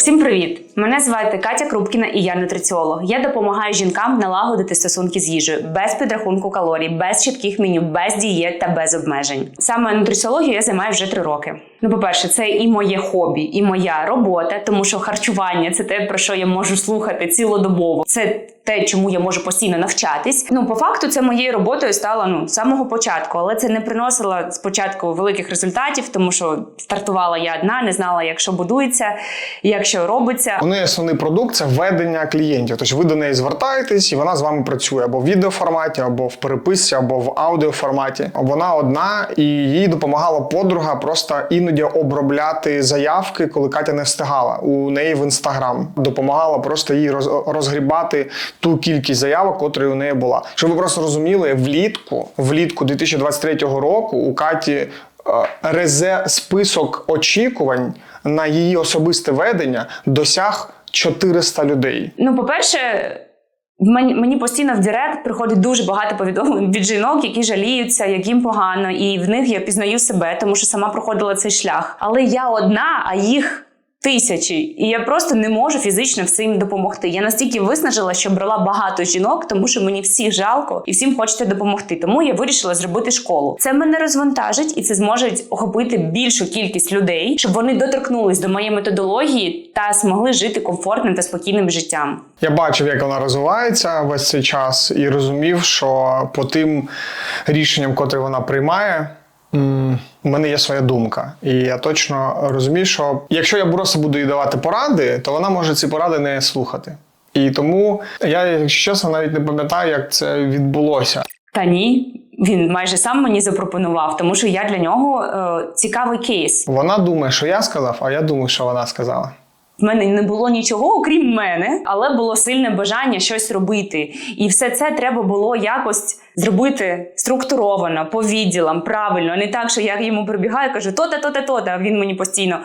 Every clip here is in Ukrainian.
Всім привіт! Мене звати Катя Крупкіна і я нутриціолог. Я допомагаю жінкам налагодити стосунки з їжею без підрахунку калорій, без чітких меню, без дієт та без обмежень. Саме нутриціологією я займаю вже три роки. Ну, по-перше, це і моє хобі, і моя робота, тому що харчування це те, про що я можу слухати цілодобово. Це те, чому я можу постійно навчатись. Ну, по факту, це моєю роботою стало ну з самого початку, але це не приносило спочатку великих результатів, тому що стартувала я одна, не знала, як що будується, як що робиться. У неї основний продукт це ведення клієнтів. Тобто ви до неї звертаєтесь, і вона з вами працює або в відеоформаті, або в переписці, або в аудіоформаті. Вона одна, і їй допомагала подруга просто іноді обробляти заявки, коли Катя не встигала. У неї в інстаграм допомагала просто їй розгрібати ту кількість заявок, котрі у неї була. Щоб ви просто розуміли, влітку, влітку 2023 року у Каті е, резе список очікувань на її особисте ведення досяг 400 людей. Ну, по-перше, в мені, мені постійно в Директ приходить дуже багато повідомлень від жінок, які жаліються, яким погано, і в них я пізнаю себе, тому що сама проходила цей шлях. Але я одна, а їх. Тисячі, і я просто не можу фізично всім допомогти. Я настільки виснажила, що брала багато жінок, тому що мені всіх жалко і всім хочеться допомогти. Тому я вирішила зробити школу. Це мене розвантажить, і це зможе охопити більшу кількість людей, щоб вони доторкнулись до моєї методології та змогли жити комфортним та спокійним життям. Я бачив, як вона розвивається весь цей час, і розумів, що по тим рішенням, котрі вона приймає. У мене є своя думка, і я точно розумію, що якщо я просто буду їй давати поради, то вона може ці поради не слухати. І тому я, якщо чесно, навіть не пам'ятаю, як це відбулося. Та ні, він майже сам мені запропонував, тому що я для нього е, цікавий кейс. Вона думає, що я сказав, а я думаю, що вона сказала. В мене не було нічого, окрім мене, але було сильне бажання щось робити. І все це треба було якось зробити структуровано, по відділам, правильно, а не так, що я йому прибігаю, кажу то-та, то-та, то-та, він мені постійно.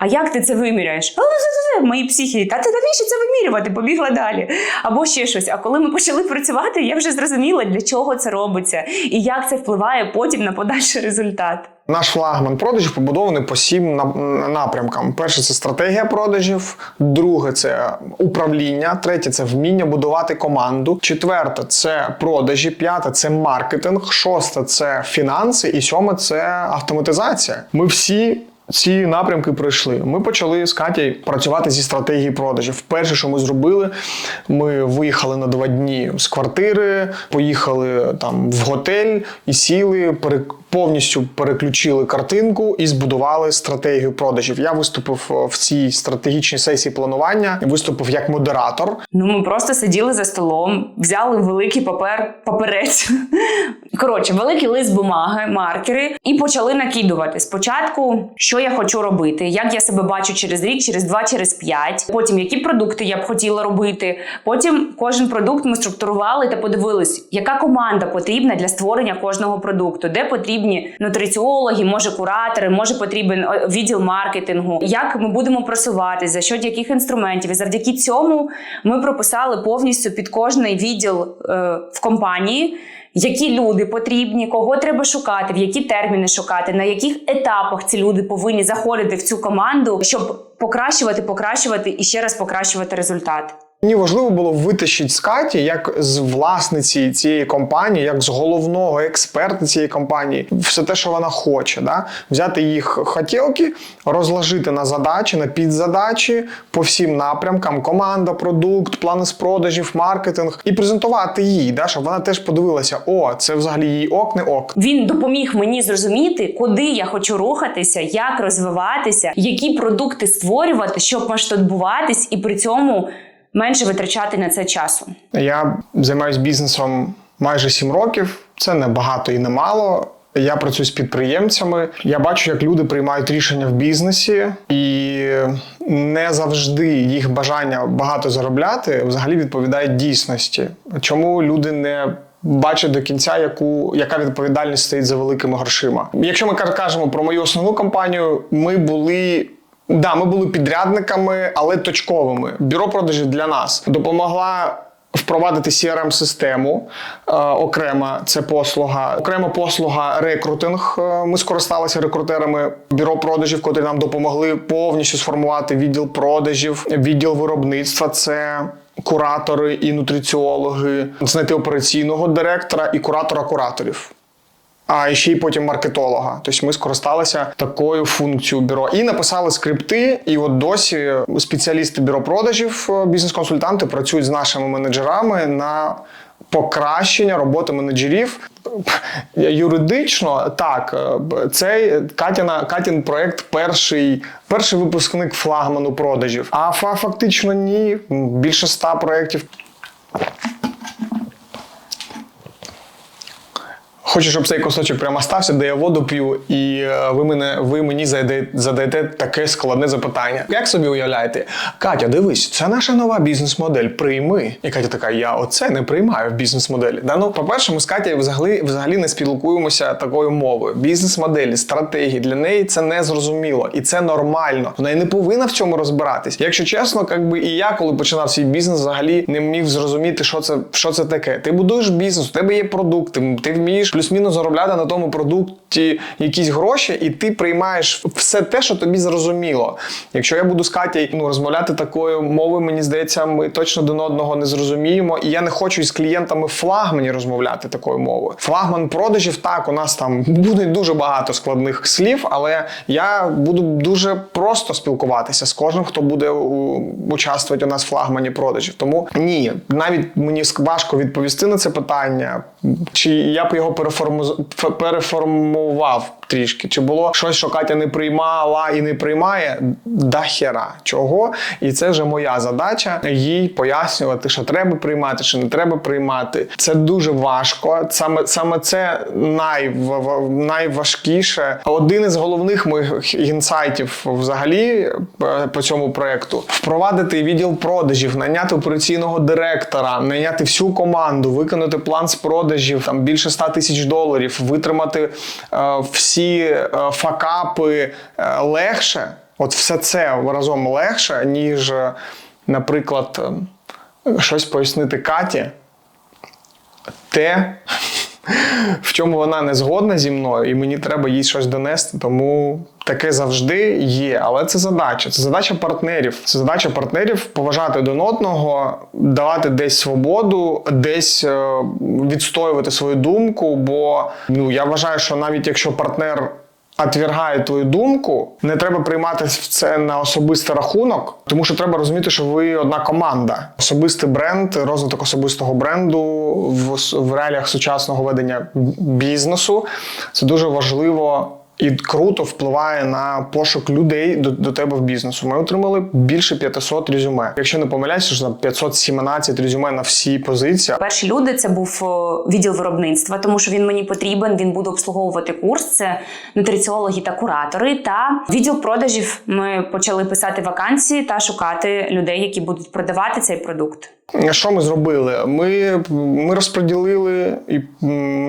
А як ти це виміряєш? А, це, це, мої психі, та ти навіщо це вимірювати? Побігла далі. Або ще щось. А коли ми почали працювати, я вже зрозуміла, для чого це робиться і як це впливає потім на подальший результат. Наш флагман продажів побудований по сім нап- напрямкам. Перше це стратегія продажів, друге це управління, третє це вміння будувати команду, четверте це продажі, п'яте це маркетинг, шосте це фінанси, і сьоме це автоматизація. Ми всі. Ці напрямки пройшли. Ми почали з Катєю працювати зі стратегії продажів. Перше, що ми зробили, ми виїхали на два дні з квартири, поїхали там в готель і сіли, пере, повністю переключили картинку і збудували стратегію продажів. Я виступив е, в цій стратегічній сесії планування, виступив як модератор. Ну, ми просто сиділи за столом, взяли великий папер, паперець. Коротше, великий лист бумаги, маркери, і почали накидувати. Спочатку, що я хочу робити, як я себе бачу через рік, через два, через п'ять. Потім які продукти я б хотіла робити. Потім кожен продукт ми структурували та подивились, яка команда потрібна для створення кожного продукту, де потрібні нутриціологи, може куратори, може потрібен е, відділ маркетингу, як ми будемо просуватись, за що яких інструментів. І завдяки цьому ми прописали повністю під кожний відділ е, в компанії. Які люди потрібні, кого треба шукати, в які терміни шукати, на яких етапах ці люди повинні заходити в цю команду, щоб покращувати, покращувати і ще раз покращувати результат. Мені важливо було витащити з Каті, як з власниці цієї компанії, як з головного експерта цієї компанії, все те, що вона хоче, да? взяти їх хотілки, розложити на задачі, на підзадачі по всім напрямкам: команда, продукт, плани з продажів, маркетинг, і презентувати їй, да? щоб вона теж подивилася: о, це взагалі їй ок, не ок. Він допоміг мені зрозуміти, куди я хочу рухатися, як розвиватися, які продукти створювати, щоб масштабуватись, і при цьому менше витрачати на це часу. Я займаюся бізнесом майже 7 років. Це не багато і не мало. Я працюю з підприємцями. Я бачу, як люди приймають рішення в бізнесі, і не завжди їх бажання багато заробляти взагалі відповідає дійсності. Чому люди не бачать до кінця, яку яка відповідальність стоїть за великими грошима? Якщо ми кажемо про мою основну компанію, ми були. Да, ми були підрядниками, але точковими. Бюро продажів для нас допомогла Впровадити crm систему е, окрема це послуга, окрема послуга рекрутинг. Е, Ми скористалися рекрутерами бюро продажів, котрі нам допомогли повністю сформувати відділ продажів, відділ виробництва. Це куратори і нутриціологи, знайти операційного директора і куратора кураторів. А ще й потім маркетолога. Тобто ми скористалися такою функцією бюро і написали скрипти. І от досі спеціалісти бюро продажів, е, бізнес-консультанти працюють з нашими менеджерами на покращення роботи менеджерів. Юридично так, е, цей Катіна Катін проект перший, перший випускник флагману продажів. А фа- фактично ні. Більше ста проєктів. Хочу, щоб цей кусочок прямо стався, де я воду п'ю, і е, ви мене ви мені задаєте, таке складне запитання. Як собі уявляєте? Катя, дивись, це наша нова бізнес-модель. Прийми. І Катя така: я оце не приймаю в бізнес-моделі. Да, ну, по-перше, ми з Катєю взагалі, взагалі не спілкуємося такою мовою. Бізнес-моделі, стратегії для неї це не зрозуміло, і це нормально. Вона і не повинна в цьому розбиратись. Якщо чесно, якби і я, коли починав свій бізнес, взагалі не міг зрозуміти, що це, що це таке. Ти будуєш бізнес, у тебе є продукти, ти вмієш плюс-мінус заробляти на тому продукті якісь гроші, і ти приймаєш все те, що тобі зрозуміло. Якщо я буду з Катєю ну, розмовляти такою мовою, мені здається, ми точно один одного не зрозуміємо. І я не хочу із клієнтами флагмані розмовляти такою мовою. Флагман продажів, так, у нас там буде дуже багато складних слів, але я буду дуже просто спілкуватися з кожним, хто буде участвувати у нас в флагмані продажів. Тому ні, навіть мені важко відповісти на це питання, чи я б його фе- переформував трішки. Чи було щось, що Катя не приймала і не приймає? Да хера. Чого? І це вже моя задача їй пояснювати, що треба приймати, що не треба приймати. Це дуже важко. Саме саме це найв- найважкіше. Один із головних моїх інсайтів взагалі е, по цьому проекту впровадити відділ продажів, найняти операційного директора, найняти всю команду, виконати план з продажів там більше 100 тисяч доларів, витримати е, всі е, факапи е, легше. От все це разом легше, ніж, е, наприклад, е, щось пояснити Каті. Те, в чому вона не згодна зі мною, і мені треба їй щось донести. Тому таке завжди є. Але це задача. Це задача партнерів. Це задача партнерів поважати один одного, давати десь свободу, десь е, відстоювати свою думку. Бо ну я вважаю, що навіть якщо партнер. Отвергає твою думку, не треба приймати це на особистий рахунок, тому що треба розуміти, що ви одна команда. Особистий бренд, розвиток особистого бренду в, в реаліях сучасного ведення бізнесу це дуже важливо. І круто впливає на пошук людей до, до тебе в бізнесу. Ми отримали більше 500 резюме. Якщо не помиляюся, що там 517 резюме на всі позиції. Перші люди це був відділ виробництва, тому що він мені потрібен. Він буде обслуговувати курс. Це нутриціологи та куратори. Та відділ продажів. Ми почали писати вакансії та шукати людей, які будуть продавати цей продукт. Що ми зробили? Ми, ми розподілили і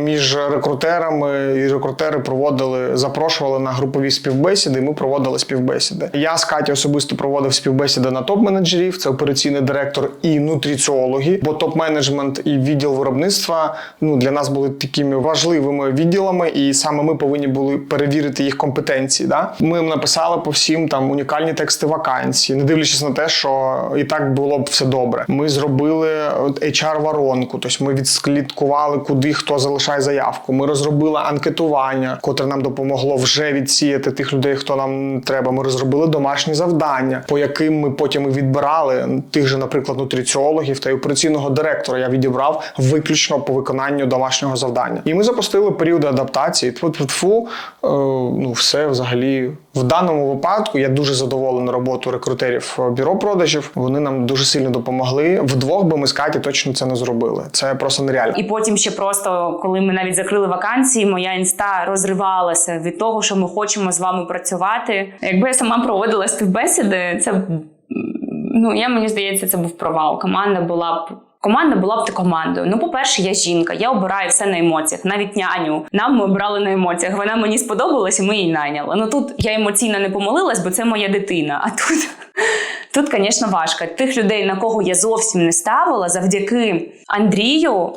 між рекрутерами, і рекрутери проводили, запрошували на групові співбесіди. Ми проводили співбесіди. Я з Каті особисто проводив співбесіди на топ-менеджерів. Це операційний директор і нутриціологи. Бо топ-менеджмент і відділ виробництва ну для нас були такими важливими відділами, і саме ми повинні були перевірити їх компетенції. Да? Ми їм написали по всім там унікальні тексти вакансій, не дивлячись на те, що і так було б все добре. Ми зробили HR-воронку, тобто ми відслідкували, куди хто залишає заявку. Ми розробили анкетування, котре нам допомогло вже відсіяти тих людей, хто нам треба. Ми розробили домашні завдання, по яким ми потім і відбирали тих же, наприклад, нутриціологів та й операційного директора. Я відібрав виключно по виконанню домашнього завдання. І ми запустили період адаптації. Тфу-тфу-тфу, е, ну все взагалі. В даному випадку я дуже задоволений роботою рекрутерів е, бюро продажів. Вони нам дуже сильно допомогли. Вдвох би ми з Каті точно це не зробили. Це просто нереально. І потім ще просто, коли ми навіть закрили вакансії, моя інста розривалася від того, що ми хочемо з вами працювати. Якби я сама проводила співбесіди, це ну я мені здається, це був провал. Команда була б. Команда була б ти командою. Ну, по-перше, я жінка, я обираю все на емоціях, навіть няню. Нам ми обрали на емоціях. Вона мені сподобалась, і ми її найняли. Ну тут я емоційно не помолилась, бо це моя дитина. А тут Тут, звісно, важко. Тих людей, на кого я зовсім не ставила, завдяки Андрію.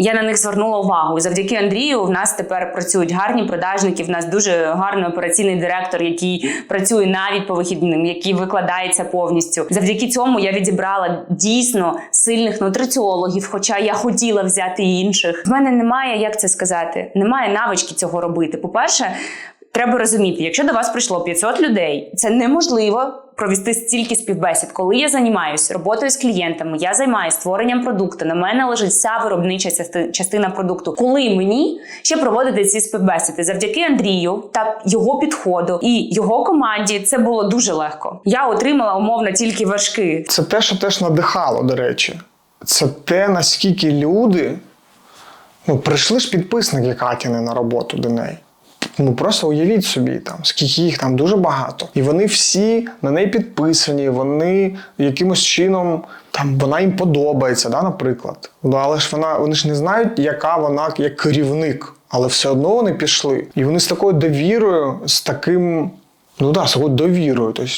Я на них звернула увагу. Завдяки Андрію в нас тепер працюють гарні продажники. В нас дуже гарний операційний директор, який працює навіть по вихідним, який викладається повністю. Завдяки цьому я відібрала дійсно сильних нутриціологів, хоча я хотіла взяти інших. В мене немає, як це сказати, немає навички цього робити. По-перше, треба розуміти, якщо до вас прийшло 500 людей, це неможливо провести стільки співбесід. Коли я займаюся роботою з клієнтами, я займаюся створенням продукту. На мене лежить вся виробнича частина продукту. Коли мені ще проводити ці співбесіди, завдяки Андрію та його підходу і його команді, це було дуже легко. Я отримала умовно тільки вершки. Це те, що теж надихало, до речі. Це те, наскільки люди ну, прийшли ж підписники Катіни на роботу до неї. Ну просто уявіть собі, там, скільки їх там дуже багато. І вони всі на неї підписані, вони якимось чином там вона їм подобається, да, наприклад. Ну, але ж вона, вони ж не знають, яка вона як керівник. Але все одно вони пішли. І вони з такою довірою, з таким, ну да, з такою довірою. Тобто,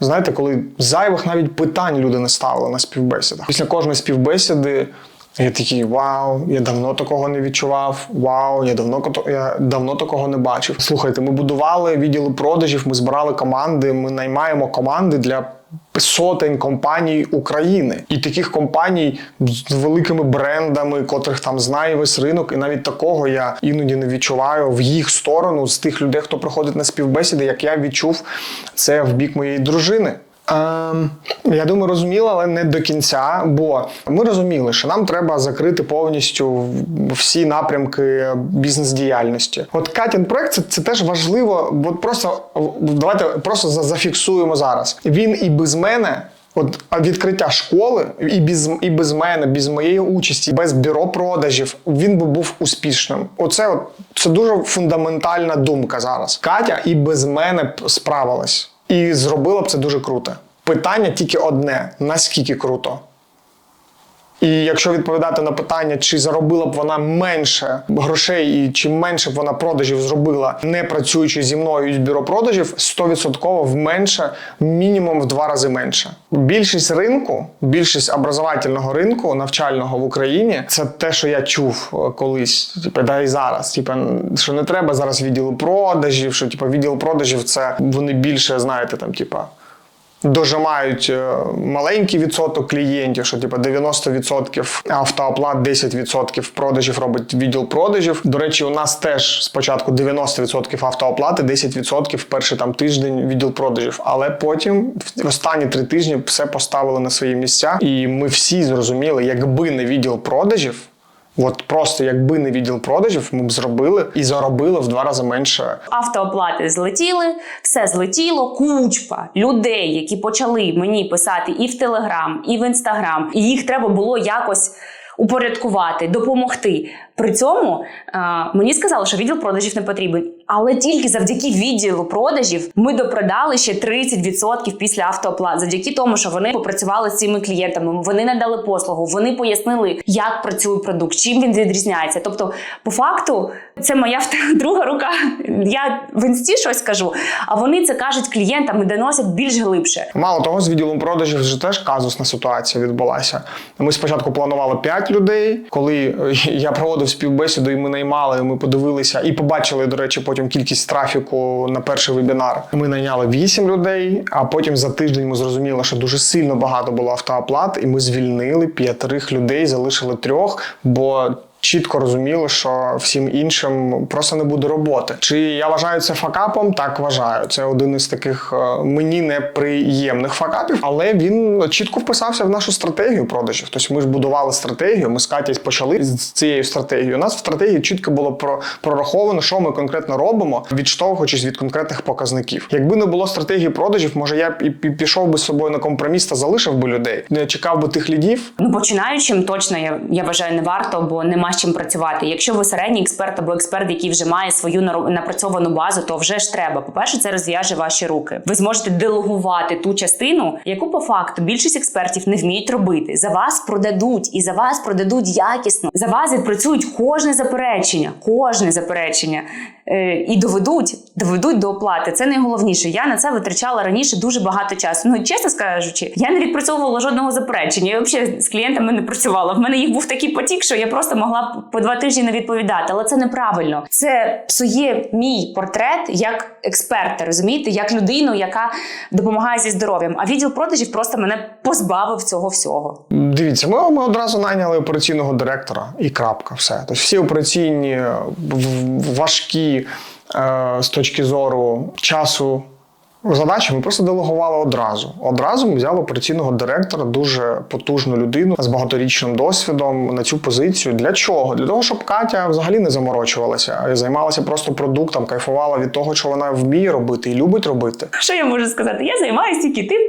знаєте, коли зайвих навіть питань люди не ставили на співбесідах. Після кожної співбесіди я такий вау, я давно такого не відчував. Вау, я давно я давно такого не бачив. Слухайте, ми будували відділи продажів, ми збирали команди, ми наймаємо команди для. Сотень компаній України і таких компаній з великими брендами, котрих там знає весь ринок, і навіть такого я іноді не відчуваю в їх сторону з тих людей, хто приходить на співбесіди, як я відчув це в бік моєї дружини. Ем, я думаю, розуміли, але не до кінця. Бо ми розуміли, що нам треба закрити повністю всі напрямки бізнес-діяльності. От Катін проект це, це теж важливо. Бо просто давайте просто за- зафіксуємо зараз. Він і без мене. От відкриття школи і без, і без мене, без моєї участі, без бюро продажів, він би був успішним. Оце от, це дуже фундаментальна думка зараз. Катя і без мене справилась. І зробила б це дуже круто. Питання тільки одне: наскільки круто? І якщо відповідати на питання, чи заробила б вона менше грошей, і чи менше б вона продажів зробила, не працюючи зі мною з бюро продажів, 100% в менше, мінімум в два рази менше. Більшість ринку, більшість образовательного ринку навчального в Україні, це те, що я чув е, колись, типу, да і зараз. Типу, що не треба зараз відділу продажів, що типу, відділ продажів це вони більше, знаєте, там, типа дожимають е, маленький відсоток клієнтів, що типу 90% автооплат, 10% продажів робить відділ продажів. До речі, у нас теж спочатку 90% автооплати, 10% в перший там тиждень відділ продажів. Але потім в останні три тижні все поставили на свої місця, і ми всі зрозуміли, якби не відділ продажів. От просто якби не відділ продажів, ми б зробили і заробили в два рази менше Автооплати злетіли, все злетіло. Кучпа людей, які почали мені писати і в Телеграм, і в Інстаграм, і їх треба було якось упорядкувати, допомогти. При цьому е, мені сказали, що відділ продажів не потрібен. Але тільки завдяки відділу продажів ми допродали ще 30% після автооплат. Завдяки тому, що вони попрацювали з цими клієнтами, вони надали послугу, вони пояснили, як працює продукт, чим він відрізняється. Тобто, по факту, це моя друга рука. Я в інсті щось кажу, а вони це кажуть клієнтам і доносять більш глибше. Мало того, з відділом продажів вже теж казусна ситуація відбулася. Ми спочатку планували 5 людей. Коли е, я проводив співбесіду, і ми наймали, ми подивилися і побачили, до речі, потім кількість трафіку на перший вебінар. Ми найняли 8 людей, а потім за тиждень ми зрозуміли, що дуже сильно багато було автооплат, і ми звільнили п'ятерих людей, залишили трьох, бо. Чітко розуміли, що всім іншим просто не буде роботи. Чи я вважаю це факапом? Так вважаю. Це один із таких е, мені неприємних факапів, але він чітко вписався в нашу стратегію продажів. Тобто ми ж будували стратегію. Ми з Катя почали з цією стратегією. У нас в стратегії чітко було про прораховано, що ми конкретно робимо, відштовхуючись від конкретних показників. Якби не було стратегії продажів, може я б і пі- пішов би з собою на компроміс та залишив би людей, не чекав би тих лідів. Ну, починаючим точно я, я вважаю не варто, бо нема з чим працювати. Якщо ви середній експерт або експерт, який вже має свою напрацьовану базу, то вже ж треба. По-перше, це розв'яже ваші руки. Ви зможете делегувати ту частину, яку по факту більшість експертів не вміють робити. За вас продадуть і за вас продадуть якісно. За вас відпрацюють кожне заперечення, кожне заперечення. Е, і доведуть, доведуть до оплати. Це найголовніше. Я на це витрачала раніше дуже багато часу. Ну чесно скажучи, я не відпрацьовувала жодного заперечення. Я взагалі з клієнтами не працювала. В мене їх був такий потік, що я просто могла по два тижні не відповідати. Але це неправильно. Це псує мій портрет як експерта, розумієте, як людину, яка допомагає зі здоров'ям. А відділ продажів просто мене позбавив цього всього. Дивіться, ми, ми одразу найняли операційного директора і крапка, все. Тобто всі операційні важкі е, з точки зору часу. Задачі ми просто делегували одразу. Одразу ми взяли операційного директора, дуже потужну людину з багаторічним досвідом на цю позицію. Для чого? Для того, щоб Катя взагалі не заморочувалася, а займалася просто продуктом, кайфувала від того, що вона вміє робити і любить робити. Що я можу сказати? Я займаюся тільки тим,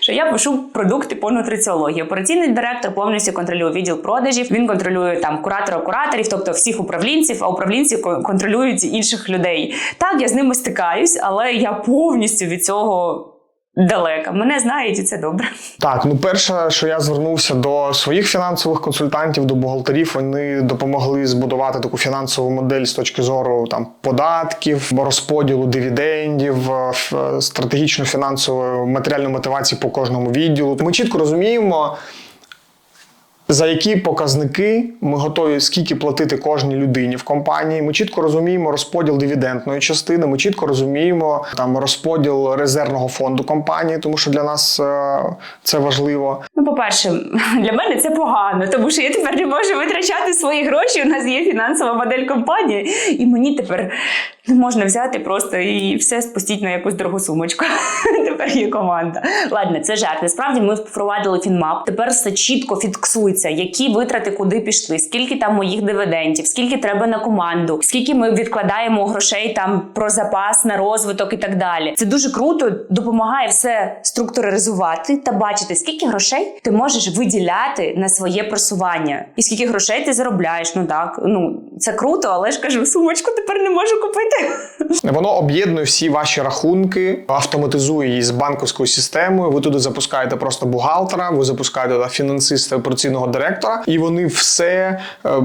що я пишу продукти по нутриціології. Операційний директор повністю контролює відділ продажів. Він контролює там куратора кураторів, тобто всіх управлінців, а управлінці кон- контролюють інших людей. Так, я з ними стикаюсь, але я повністю від цього далека. Мене знають, і це добре. Так, ну перше, що я звернувся до своїх фінансових консультантів, до бухгалтерів, вони допомогли збудувати таку фінансову модель з точки зору там податків, розподілу дивідендів, е, е, стратегічно фінансової матеріальної мотивації по кожному відділу. Ми чітко розуміємо. За які показники ми готові скільки платити кожній людині в компанії? Ми чітко розуміємо розподіл дивідендної частини. Ми чітко розуміємо там розподіл резервного фонду компанії, тому що для нас е, це важливо. Ну, по-перше, для мене це погано, тому що я тепер не можу витрачати свої гроші. У нас є фінансова модель компанії, і мені тепер не можна взяти просто і все спустіть на якусь дорогу сумочку. Тепер є команда. Ладно, це жарт. Насправді ми впровадили фінмап. Тепер все чітко фіксується, які витрати куди пішли, скільки там моїх дивідендів, скільки треба на команду, скільки ми відкладаємо грошей там про запас на розвиток і так далі. Це дуже круто, допомагає все структуризувати та бачити, скільки грошей ти можеш виділяти на своє просування, і скільки грошей ти заробляєш. Ну так, ну це круто, але ж кажу, сумочку тепер не можу купити. Воно об'єднує всі ваші рахунки, автоматизує її з банківською системою. Ви туди запускаєте просто бухгалтера, ви запускаєте фінансиста операційного директора, і вони все е,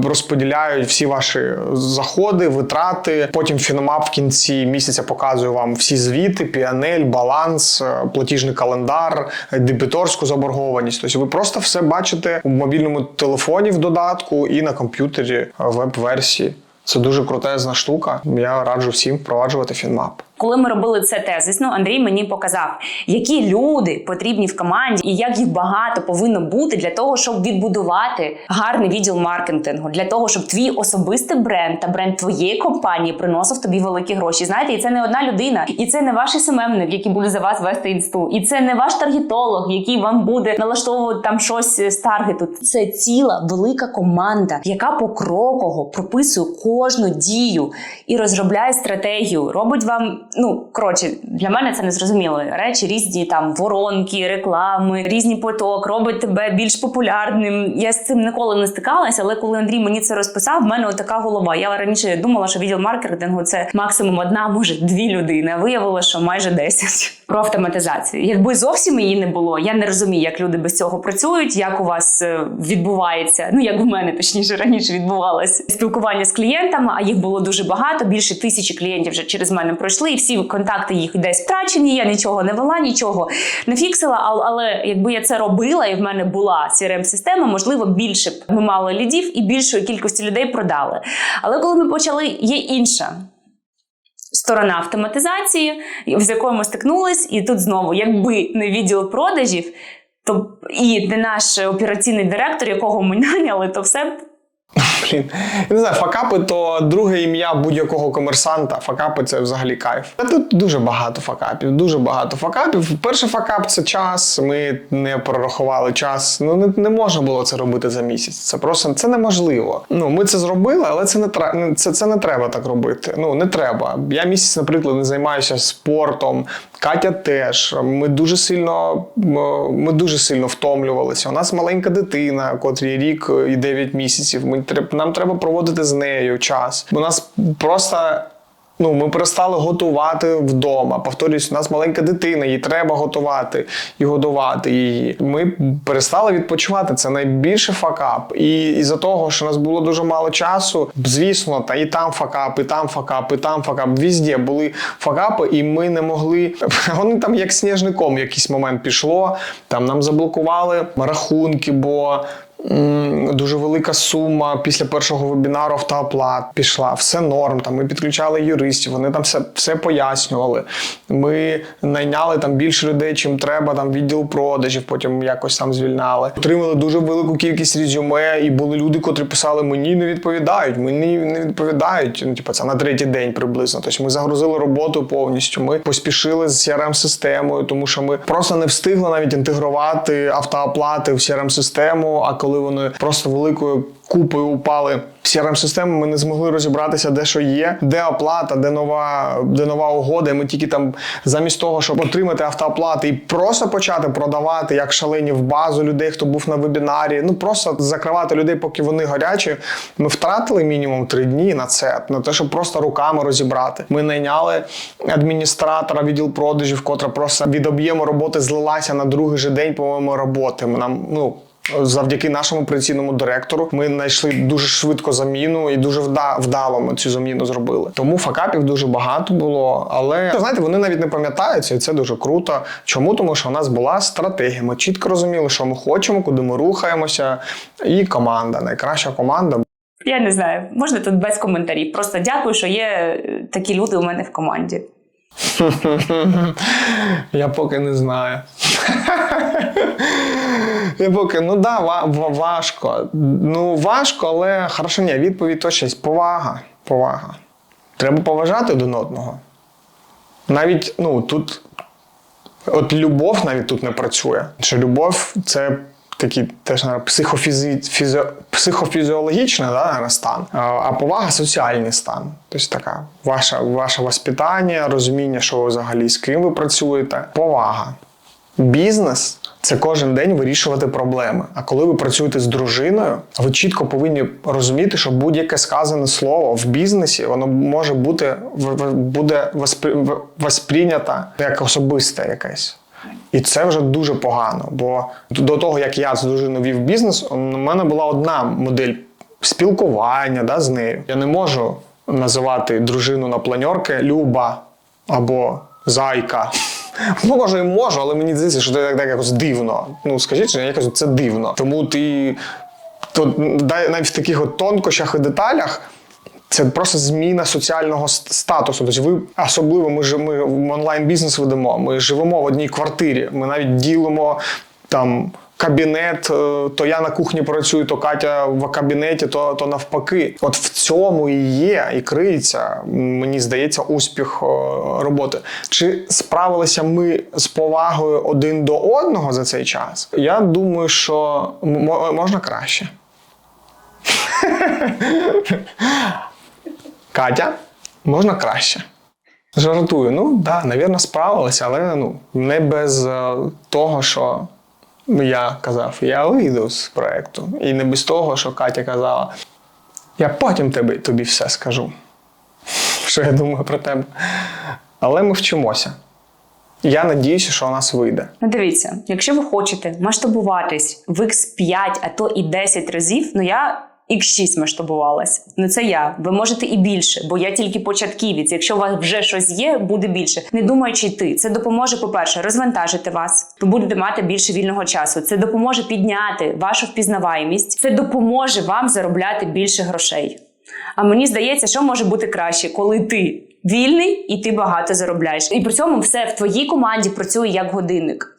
розподіляють всі ваші заходи, витрати. Потім Фіномап в кінці місяця показує вам всі звіти, піанель, баланс, е, платіжний календар, е, дебіторську заборгованість. Тобто ви просто все бачите у мобільному телефоні в додатку і на комп'ютері веб-версії. Це дуже крутезна штука. Я раджу всім впроваджувати фінмап. Коли ми робили це тезисно, Андрій мені показав, які люди потрібні в команді і як їх багато повинно бути для того, щоб відбудувати гарний відділ маркетингу, для того, щоб твій особистий бренд та бренд твоєї компанії приносив тобі великі гроші. Знаєте, і це не одна людина, і це не ваш СММник, який буде за вас вести інсту, і це не ваш таргетолог, який вам буде налаштовувати там щось з таргету. Це ціла велика команда, яка покроково прописує кожну дію і розробляє стратегію, робить вам. Ну коротше, для мене це незрозуміло. Речі різні там воронки, реклами, різні поток, робить тебе більш популярним. Я з цим ніколи не стикалася, але коли Андрій мені це розписав, в мене отака голова. Я раніше думала, що відділ маркетингу це максимум одна, може дві людини. А виявилося, що майже десять. Про автоматизацію. Якби зовсім її не було, я не розумію, як люди без цього працюють, як у вас е, відбувається. Ну як в мене точніше раніше відбувалося спілкування з клієнтами, а їх було дуже багато. Більше тисячі клієнтів вже через мене пройшли, всі контакти їх десь втрачені. Я нічого не вела, нічого не фіксила. ал- Але якби я це робила, і в мене була crm система можливо, більше б ми мали лідів і більшої кількості людей продали. Але коли ми почали, є інша. Сторона автоматизації, з якою ми стикнулись, і тут знову, якби не відділ продажів, то і не наш операційний директор, якого ми наняли, то все Блін, я не знаю, факапи то друге ім'я будь-якого комерсанта. Факапи це взагалі кайф. Та Тут дуже багато факапів, дуже багато факапів. Перший факап це час. Ми не прорахували час. Ну не, не можна було це робити за місяць. Це просто це неможливо. Ну ми це зробили, але це не це, це не треба так робити. Ну не треба. Я місяць, наприклад, не займаюся спортом. Катя теж. Ми дуже сильно ми дуже сильно втомлювалися. У нас маленька дитина, котрій рік і 9 місяців. Ми нам треба проводити з нею час. У нас просто. Ну, ми перестали готувати вдома. Повторюсь, у нас маленька дитина, їй треба готувати і годувати її. Ми перестали відпочивати. Це найбільший факап. І із-за того, що у нас було дуже мало часу, звісно, та і там факап, і там факап, і там факап. Візде були факапи, і ми не могли. Вони там як сніжником якийсь момент пішло. Там нам заблокували рахунки, бо. Дуже велика сума після першого вебінару автооплат пішла. Все норм. Там ми підключали юристів, вони там все, все пояснювали. Ми найняли там більше людей, чим треба. Там відділ продажів, потім якось там звільняли. Отримали дуже велику кількість резюме, і були люди, котрі писали: мені не відповідають, мені не відповідають. Ну, типу, це на третій день приблизно. Тобто ми загрузили роботу повністю. Ми поспішили з crm системою тому що ми просто не встигли навіть інтегрувати автооплати в crm систему А коли вони просто великою купою упали crm систему ми не змогли розібратися, де що є, де оплата, де нова, де нова угода. І ми тільки там замість того, щоб отримати автооплати і просто почати продавати як шалені в базу людей, хто був на вебінарі. Ну просто закривати людей, поки вони гарячі. Ми втратили мінімум три дні на це, на те, щоб просто руками розібрати. Ми найняли адміністратора відділ продажів, котра просто від об'єму роботи злилася на другий же день, по-моєму, роботи. Ми нам ну. Завдяки нашому операційному директору ми знайшли дуже швидко заміну і дуже вда- вдало ми цю заміну зробили. Тому факапів дуже багато було. Але знаєте, вони навіть не пам'ятаються, і це дуже круто. Чому? Тому що у нас була стратегія. Ми чітко розуміли, що ми хочемо, куди ми рухаємося. І команда, найкраща команда. Я не знаю, можна тут без коментарів. Просто дякую, що є е, такі люди у мене в команді. Я поки не знаю. Поки, ну да, ва- ва- важко. Ну, важко, але хорошо, ні, відповідь точно є. Повага. Повага. Треба поважати один одного. Навіть, ну, тут. От любов навіть тут не працює. Що любов це такий теж психофізі... фізіо... психофізіологічний да, стан, а повага соціальний стан. Тобто така ваше, ваше воспитання, розуміння, що ви взагалі з ким ви працюєте. Повага. Бізнес це кожен день вирішувати проблеми. А коли ви працюєте з дружиною, ви чітко повинні розуміти, що будь-яке сказане слово в бізнесі воно може бути буде воспри- восприйнято як особисте якесь. І це вже дуже погано. Бо до того, як я з дружиною вів бізнес, у мене була одна модель спілкування да, з нею. Я не можу називати дружину на планьорки Люба або Зайка. Ну, може, і можу, але мені здається, що це так, так якось дивно. Ну, скажіть, що якось це дивно. Тому ти то, навіть в таких от тонкощах і деталях. Це просто зміна соціального статусу. Тобто ви особливо ми ж ми онлайн бізнес ведемо. Ми живемо в одній квартирі. Ми навіть ділимо там кабінет. е, То я на кухні працюю, то Катя в кабінеті, то, то навпаки. От в цьому і є, і криється, мені здається, успіх е, роботи. Чи справилися ми з повагою один до одного за цей час? Я думаю, що можна краще. Катя, можна краще. Жартую, ну да, навірно, справилася, але ну, не без е, того, що я казав, я вийду з проекту. І не без того, що Катя казала, я потім тобі, тобі все скажу. Що я думаю про тебе. Але ми вчимося. Я надіюся, що у нас вийде. Ну, дивіться, якщо ви хочете масштабуватись в X5, а то і 10 разів, ну я X6 масштабувалась. Ну це я. Ви можете і більше, бо я тільки початківець. Якщо у вас вже щось є, буде більше. Не думаючи йти. Це допоможе, по-перше, розвантажити вас. Ви будете мати більше вільного часу. Це допоможе підняти вашу впізнаваємість. Це допоможе вам заробляти більше грошей. А мені здається, що може бути краще, коли ти вільний і ти багато заробляєш. І при цьому все в твоїй команді працює як годинник.